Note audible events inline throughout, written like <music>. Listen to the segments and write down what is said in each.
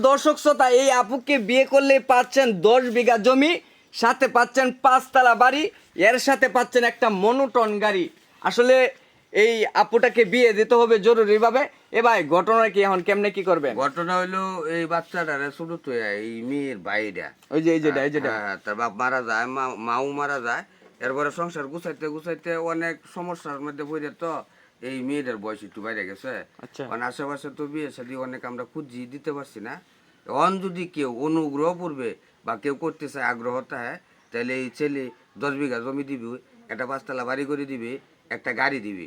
দর্শক শ্রোতা এই আপুকে বিয়ে করলে পাচ্ছেন দশ বিঘা জমি সাথে পাচ্ছেন পাঁচতলা বাড়ি এর সাথে পাচ্ছেন একটা মনোটন গাড়ি। আসলে এই আপুটাকে বিয়ে দিতে হবে জরুরিভাবে। এ ভাই ঘটনা কি এখন? কেমনে কি করবে ঘটনা হইল এই বাচ্চাটারে ছোট তো এই মেয়ের বাইরা। ওই যে এই যেটা এই যেটা। হ্যাঁ, তার বাপ মারা যায় মা- মাও মারা যায়। এরপরে সংসার গুছাইতে গুছাইতে অনেক সমস্যার মধ্যে পড়ে তো এই মেয়েটার বয়স একটু বাইরে গেছে। আচ্ছা। মানে আশেপাশে তো বিয়ে শাদী অনেক আমরা খুঁজি দিতে পারছি না। অন যদি কেউ অনুগ্রহ করবে বা কেউ করতে চায় আগ্রহ থাকে তাহলে এই ছেলে দশ বিঘা জমি দিবি একটা পাঁচতলা বাড়ি করে দিবি একটা গাড়ি দিবি।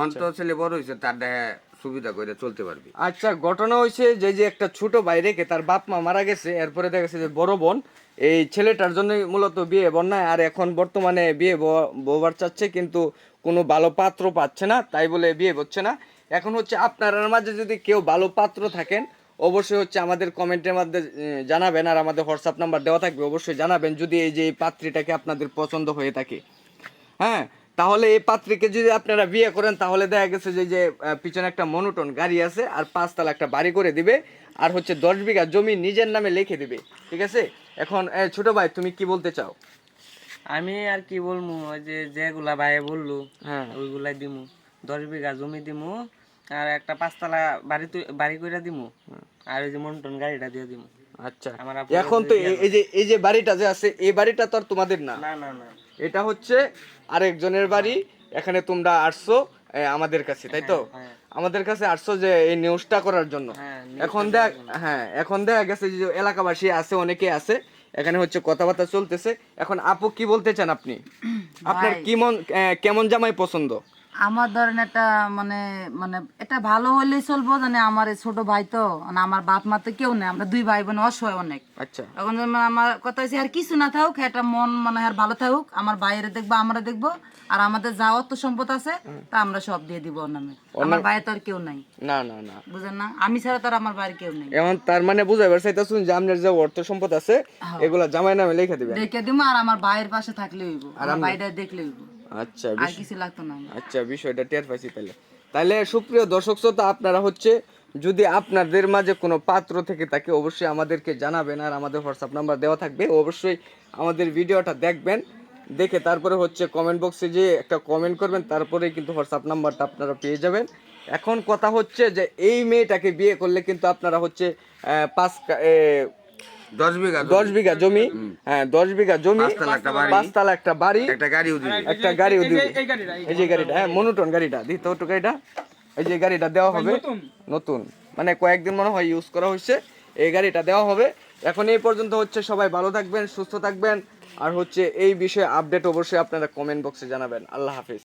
অন তো ছেলে বড় হয়েছে তার দেখা সুবিধা করে চলতে পারবি। আচ্ছা ঘটনা হয়েছে যে যে একটা ছোট ভাই রেখে তার বাপ মা মারা গেছে, এরপরে দেখা গেছে যে বড় বোন, এই ছেলেটার জন্য মূলত বিয়ে বন্যায়, আর এখন বর্তমানে বিয়ে ব- বউবার চাচ্ছে, কিন্তু কোনো ভালো পাত্র পাচ্ছে না, তাই বলে বিয়ে হচ্ছে না। এখন হচ্ছে আপনার মাঝে যদি কেউ ভালো পাত্র থাকেন, অবশ্যই হচ্ছে আমাদের কমেন্টের মধ্যে জানাবেন, আর আমাদের হোয়াটসঅ্যাপ নাম্বার দেওয়া থাকবে, অবশ্যই জানাবেন, যদি এই যে এই পাত্রীটাকে আপনাদের পছন্দ হয়ে থাকে। হ্যাঁ? তাহলে এই পাত্রীকে যদি আপনারা বিয়ে করেন তাহলে দেখা গেছে যে যে পিছনে একটা মনোটন গাড়ি আছে আর পাঁচতলা একটা বাড়ি করে দিবে আর হচ্ছে দশ বিঘা জমি নিজের নামে লিখে দিবে ঠিক আছে? এখন ছোট ভাই তুমি কি বলতে চাও? আমি আর কি বলব ওই যে যেগুলা ভাই বলল হ্যাঁ। ওইগুলাই দিমু। দশ বিঘা জমি দিমু আর একটা পাঁচতলা বাড়ি বাড়ি করে দিমু আর ওই যে মন্টন গাড়িটা দিয়ে দিমু। আচ্ছা। এখন তো এই- এই যে এই যে বাড়িটা যে আছে এই বাড়িটা তো আর তোমাদের না? না না না। এটা হচ্ছে আরেকজনের বাড়ি এখানে তোমরা আসছো আমাদের কাছে তাই তো? হ্যাঁ। আমাদের কাছে আসছো যে এই নিউজটা করার জন্য। হ্যাঁ, এখন দেখ হ্যাঁ এখন দেখা গেছে যে এলাকাবাসী আছে অনেকে আছে এখানে হচ্ছে কথাবার্তা চলতেছে। এখন আপু কি বলতে চান আপনি? <coughs> আপনার কি মন কেমন জামাই পছন্দ? আমার ধরেন একটা মানে মানে এটা ভালো হলেই চলবো জানে আমার এই ছোট ভাই তো মানে আমার বাপ মা তো কেউ নেই আমরা দুই ভাই বোন অসহায় অনেক। আচ্ছা। এখন আমার কথা হচ্ছে আর কিছু না থাকুক একটা মন মানে আর ভালো থাকুক আমার বাইরে দেখব আমরা দেখব আর আমাদের যা অর্থ সম্পদ আছে তা আমরা সব দিয়ে দিব ওর নামে। আমার বাইরে তো আর কেউ নাই। না না না। বুঝেন না? আমি ছাড়া তো আর আমার বাইরে কেউ নেই। এখন তার মানে বুঝাইবার চাইতেছুন যে আপনার যে অর্থ সম্পদ আছে এগুলা জামাই নামে লিখে দিবেন। দেখে দিব আর আমার ভাইয়ের পাশে থাকলে হইব আমার বাইরে দেখলে হইব। আচ্ছা আর কিছু লাগতো না আচ্ছা বিষয়টা টের পাইছি তাহলে। তাহলে সুপ্রিয় দর্শক শ্রোতা আপনারা হচ্ছে যদি আপনাদের মাঝে কোনো পাত্র থেকে থাকে অবশ্যই আমাদেরকে জানাবেন আর আমাদের হোয়াটসঅ্যাপ নাম্বার দেওয়া থাকবে। অবশ্যই আমাদের ভিডিওটা দেখবেন দেখে তারপরে হচ্ছে কমেন্ট বক্সে যে একটা কমেন্ট করবেন তারপরে কিন্তু হোয়াটসঅ্যাপ নাম্বারটা আপনারা পেয়ে যাবেন। এখন কথা হচ্ছে যে এই মেয়েটাকে বিয়ে করলে কিন্তু আপনারা হচ্ছে পাঁচ দশ বিঘা দশ বিঘা জমি। হ্যাঁ দশ বিঘা জমি। পাঁচতলা একটা বাড়ি। একটা বাড়ি গাড়িও দিবি একটা গাড়িও দিবে এই যে গাড়িটা হ্যাঁ মনোটন গাড়িটা। দিতে হতো গাড়িটা। এই যে গাড়িটা দেওয়া হবে। নতুন? মানে কয়েকদিন মনে হয় ইউজ করা হয়েছে। এই গাড়িটা দেওয়া হবে। এখন এই পর্যন্ত হচ্ছে সবাই ভালো থাকবেন সুস্থ থাকবেন। আর হচ্ছে এই বিষয়ে আপডেট অবশ্যই আপনারা কমেন্ট বক্সে জানাবেন। আল্লাহ হাফিজ।